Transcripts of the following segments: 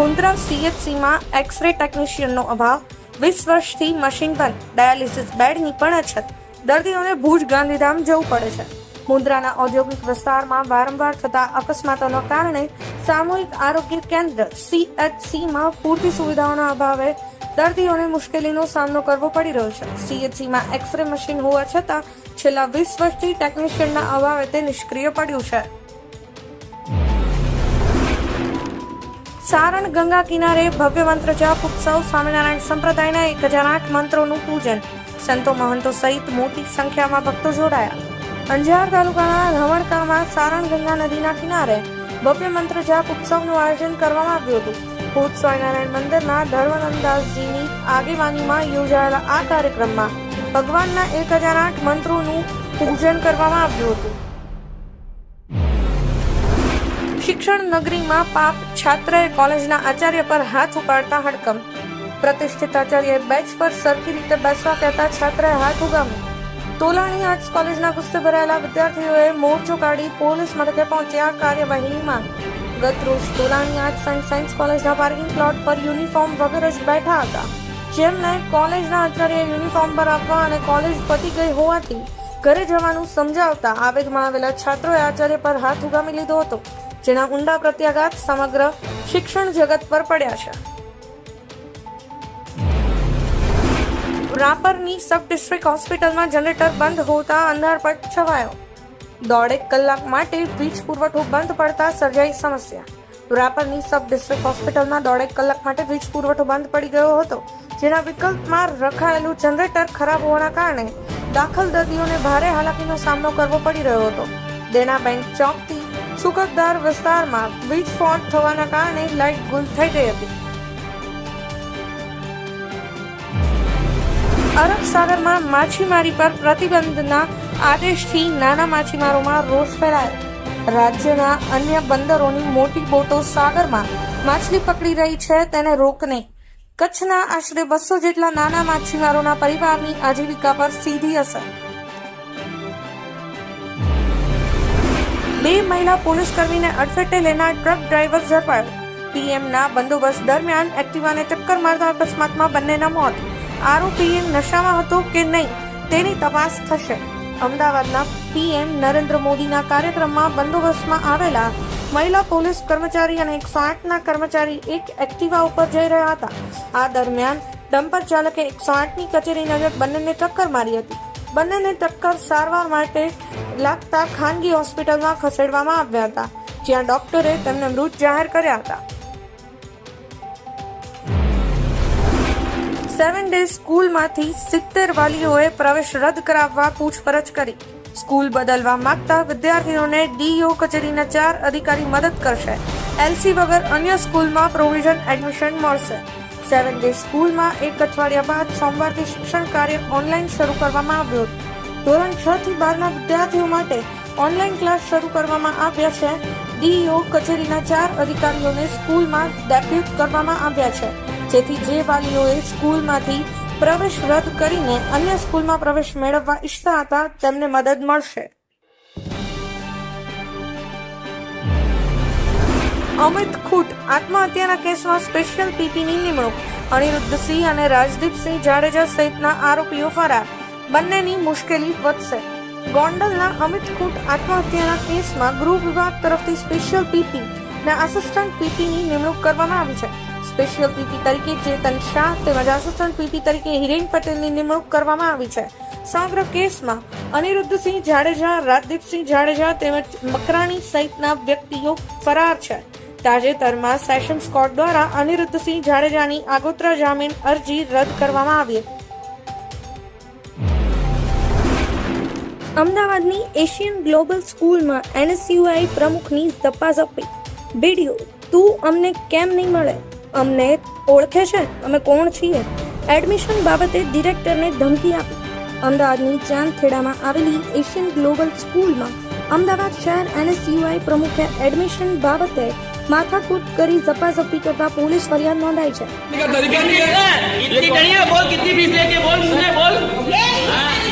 Mundra સીએચસીમાં x ray ટેકનિશિયનનો અભાવ. વીસ વર્ષથી મશીન બંધ ડાયાલિસિસ બેડની પણ અછત. દર્દીઓને ભુજ ગાંધીધામ જવું પડે છે. મુન્દ્રાના ઔદ્યોગિક વિસ્તારમાં વારંવાર થતા અકસ્માતોના કારણે સામૂહિક આરોગ્ય કેન્દ્ર સીએચસીમાં પૂરતી સુવિધાઓના અભાવે દર્દીઓને મુશ્કેલીનો સામનો કરવો પડી રહ્યો છે. સીએચસીમાં એક્સરે મશીન હોવા છતાં છેલ્લા વીસ વર્ષથી ટેકનિશિયનના અભાવે તે નિષ્ક્રિય પડ્યું છે. સારણ ગંગા કિનારે ભવ્ય મંત્ર જાપ ઉત્સવ, સ્વામિનારાયણ સંપ્રદાયના એક હજાર આઠ મંત્રોનું પૂજન. સંતો મહંતો સહિત મોટી સંખ્યામાં ભક્તો જોડાયા. અંજાર તાલુકાના રવણકામાં સારણ ગંગા નદીના કિનારે ભવ્ય મંત્ર જાપ ઉત્સવનું આયોજન કરવામાં આવ્યું હતું. ભૂત સ્વામિનારાયણ મંદિરના ધર્મનંદાસજીની આગેવાનીમાં યોજાયેલા આ કાર્યક્રમમાં ભગવાનના એક હજાર આઠ મંત્રોનું પૂજન કરવામાં આવ્યું હતું. શિક્ષણ નગરીમાં પાપ છાત્રએ કોલેજના આચાર્ય પર હાથ ઉપાડતા હડકમ. પ્રતિષ્ઠિત આચાર્યએ બેચ પર સરખી રીતે બેસવા કહેતા છાત્રએ હાથ ઉગામ્યો. તોલાણી આર્ટ્સ કોલેજના ગુસ્સે ભરાયેલા વિદ્યાર્થીઓએ મોરચો કાઢી પોલીસ મથકે પહોંચ્યા કાર્યવાહીમાં. માંગ ગત રોજ તોલાણી આર્ટ્સ એન્ડ સાયન્સ કોલેજના પાર્કિંગ પ્લોટ પર યુનિફોર્મ વગર જ બેઠા હતા. જેમને કોલેજના આચાર્ય યુનિફોર્મ પર આપવા અને કોલેજ પતી ગઈ હોવાથી ઘરે જવાનું સમજાવતા આવેગમાં આવેલા છાત્રોએ આચાર્ય પર હાથ ઉગામી લીધો હતો. જેના ઊંડા પ્રત્યાઘાત સમગ્ર શિક્ષણ જગત પર પડ્યા છે. રાપરની સબ ડિસ્ટ્રિક્ટ હોસ્પિટલમાં જનરેટર બંધ હોતા અંધારપટ છવાયો દોઢેક કલાક માટે વીજ પુરવઠો બંધ પડતા સર્જાઈ સમસ્યા. રાપરની સબ ડિસ્ટ્રિક્ટ હોસ્પિટલમાં દોઢેક કલાક માટે વીજ પુરવઠો બંધ પડી ગયો હતો, જેના વિકલ્પમાં રખાયેલું જનરેટર ખરાબ હોવાના કારણે દાખલ દર્દીઓને ભારે હાલાકીનો સામનો કરવો પડી રહ્યો હતો. દેના બેંક ચોકથી સુકતદાર વિસ્તારમાં વીજ ફોન્ટ થવાના કારણે લાઇટ ગુલ થઈ ગઈ હતી અરબ સાગરમાં માછીમારી પર પ્રતિબંધના આદેશથી નાના માછીમારોમાં રોષ ફેલાયો રાજ્યના અન્ય બંદરોની મોટી બોટો સાગરમાં માછલી પકડી રહી છે તેને રોકને કચ્છના આશરે બસો જેટલા નાના માછીમારોના પરિવારની આજીવિકા પર સીધી અસર બે મહિલા પોલીસ કર્મીને અડફેટે લેનાર ટ્રક ડ્રાઈવર ઝડપાયો. પીએમના બંદોબસ્ત દરમિયાન એક્ટિવાને ટક્કર મારતા અકસ્માતમાં બંનેના મોત. આરોપી નશામાં હતો કે નહીં, તેની તપાસ થશે. અમદાવાદના પીએમ નરેન્દ્ર મોદીના કાર્યક્રમમાં બંદોબસ્તમાં આવેલા મહિલા પોલીસ કર્મચારી અને એકસો આઠના કર્મચારી એક એક્ટિવા ઉપર જઈ રહ્યા હતા. આ દરમિયાન ડમ્પર ચાલકે એકસો આઠની કચેરી નજર બંનેને ટક્કર મારી હતી. બંનેને ટક્કર સારવાર માટે લાગતા ખાનગી હોસ્પિટલમાં ખસેડવામાં આવ્યા હતા, જ્યાં ડોક્ટરે તેમને મૃત જાહેર કર્યા હતા. સેવન ડે સ્કૂલમાંથી સિત્તેર વાલીઓએ પ્રવેશ રદ કરાવવા પૂછપરછ કરી. સ્કૂલ બદલવા માંગતા વિદ્યાર્થીઓને ડીઓ કચેરીના ચાર અધિકારી મદદ કરશે. એલસી વગર અન્ય સ્કૂલમાં પ્રોવિઝન એડમિશન મળશે. સેવન ડે સ્કૂલમાં એક અઠવાડિયા બાદ સોમવારથી શિક્ષણ કાર્ય ઓનલાઈન શરૂ કરવામાં આવ્યું હતું. ધોરણ છ થી બારના વિદ્યાર્થીઓ માટે ઓનલાઈન ક્લાસ શરૂ કરવામાં આવ્યા છે. ડીઈઓ કચેરીના ચાર અધિકારીઓને સ્કૂલમાં ડેપ્યુટ કરવામાં આવ્યા છે. જેથી જે વાલીઓએ સ્કૂલમાંથી પ્રવેશ રદ કરીને અન્ય સ્કૂલમાં પ્રવેશ મેળવવા ઈચ્છતા હતા, તેમને મદદ મળશે. અમિત ખૂટ, આત્મહત્યાના કેસમાં સ્પેશિયલ પીપીની નિમણૂક, અનિરુદ્ધસિંહ અને રાજદીપસિંહ જાડેજા સહિતના આરોપીઓ ફરાર. બંનેની મુશ્કેલી વધશે. ગોંડલના અમિત ખૂટ આત્મહત્યાના કેસમાં ગૃહ વિભાગ તરફથી સ્પેશિયલ પીપી ને આસિસ્ટન્ટ પીપીની નિમણૂક કરવામાં આવી છે. સ્પેશિયલ પીપી તરીકે ચેતન શાહ તેમજ આસિસ્ટન્ટ પીપી તરીકે હિરેન પટેલની નિમણૂક કરવામાં આવી છે. સમગ્ર કેસમાં અનિરુદ્ધસિંહ જાડેજા, રાજદીપસિંહ જાડેજા તેમજ મકરાણી સહિતના વ્યક્તિઓ ફરાર છે. તાજેતરમાં સેશન્સ કોર્ટ દ્વારા અનિરુદ્ધસિંહ જાડેજાની આગોતરા જામીન અરજી રદ કરવામાં આવી. અમદાવાદની એશિયન ગ્લોબલ સ્કૂલમાં એનએસયુઆઈ પ્રમુખની ઝપાઝપી. વીડિયો તું અમને કેમ નહીં મળે? અમને ઓળખે છે? અમે કોણ છીએ? એડમિશન બાબતે ડિરેક્ટરને ધમકી આપી. અમદાવાદની ચાંદખેડામાં આવેલી એશિયન ગ્લોબલ સ્કૂલમાં અમદાવાદ શહેર એનએસયુઆઈ પ્રમુખે એડમિશન બાબતે માથાકૂટ કરી ઝપાઝપી કરતા પોલીસ ફરિયાદ નોંધાઈ છે. બોલ બોલ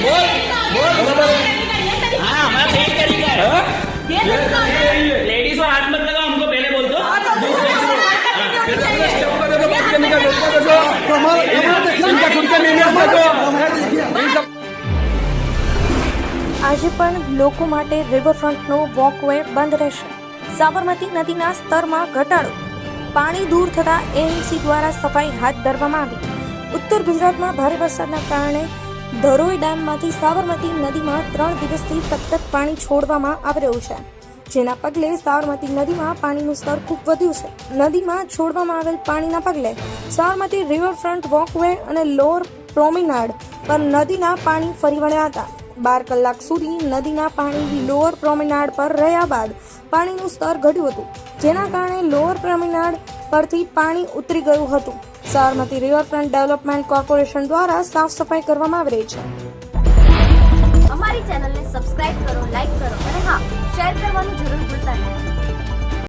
બોલ. બોલ हाँ આજે પણ લોકો માટે રિવરફ્રન્ટનો વોકવે બંધ રહેશે. સાબરમતી નદીના સ્તરમાં ઘટાડો. પાણી દૂર થતાં એએમસી દ્વારા સફાઈ હાથ ધરવામાં આવી. ઉત્તર ગુજરાતમાં ભારે વરસાદના કારણે ધરોઈ ડેમમાંથી સાબરમતી નદીમાં ત્રણ દિવસથી સતત પાણી છોડવામાં આવી રહ્યું છે. જેના પગલે સાબરમતી નદીમાં પાણીનું સ્તર ખૂબ વધ્યું છે. નદીમાં છોડવામાં આવેલ પાણીના પગલે સાબરમતી રિવરફ્રન્ટ વોકવે અને લોઅર પ્રોમિનાડ પર નદીના પાણી ફરી વળ્યા હતા. બાર કલાક સુધી નદીના પાણી લોઅર પ્રોમિનાડ પર રહ્યા બાદ પાણીનું સ્તર ઘટ્યું હતું. જેના કારણે લોઅર પ્રોમિનાડ પરથી પાણી ઉતરી ગયું હતું. સાબરમતી રિવરફ્રન્ટ ડેવલપમેન્ટ કોર્પોરેશન દ્વારા સાફ સફાઈ કરવામાં આવી રહી છે. અમારી ચેનલને સબસ્ક્રાઇબ કરો લાઈક કરો અને હા, શેર કરવાનું જરૂર ભૂલતા નહીં.